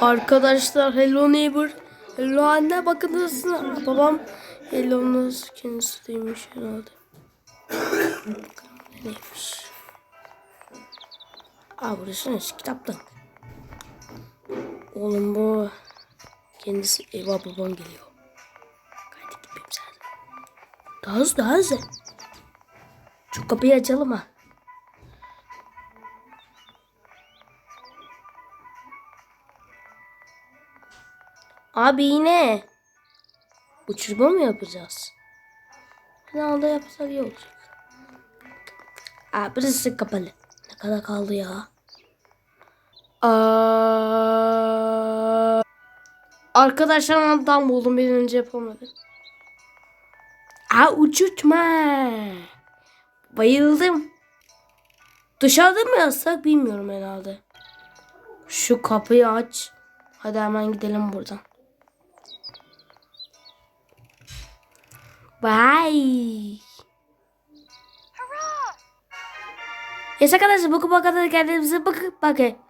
Arkadaşlar hello neighbor. Hello anne bakın nasıl. Babam hello nasıl kendisi demiş herhalde. Neymiş? Aa burası ne? Kitaptan. Oğlum bu kendisi eyvah babam geliyor. Hadi gideyim sen. Daha hızlı daha hızlı. Şu kapıyı açalım ha. Abi yine. Uçurma mı yapacağız? Finalde yapsak iyi olacak. Aa, burası kapalı. Ne kadar kaldı ya? Aa, arkadaşlar tam buldum. Bir önce yapamadım. Aa uçurtma. Bayıldım. Dışarıda mı yazsak bilmiyorum herhalde. Şu kapıyı aç. Hadi hemen gidelim buradan. Bye. Yes arkadaşlar bu kadar kendinize bakın. Bakın.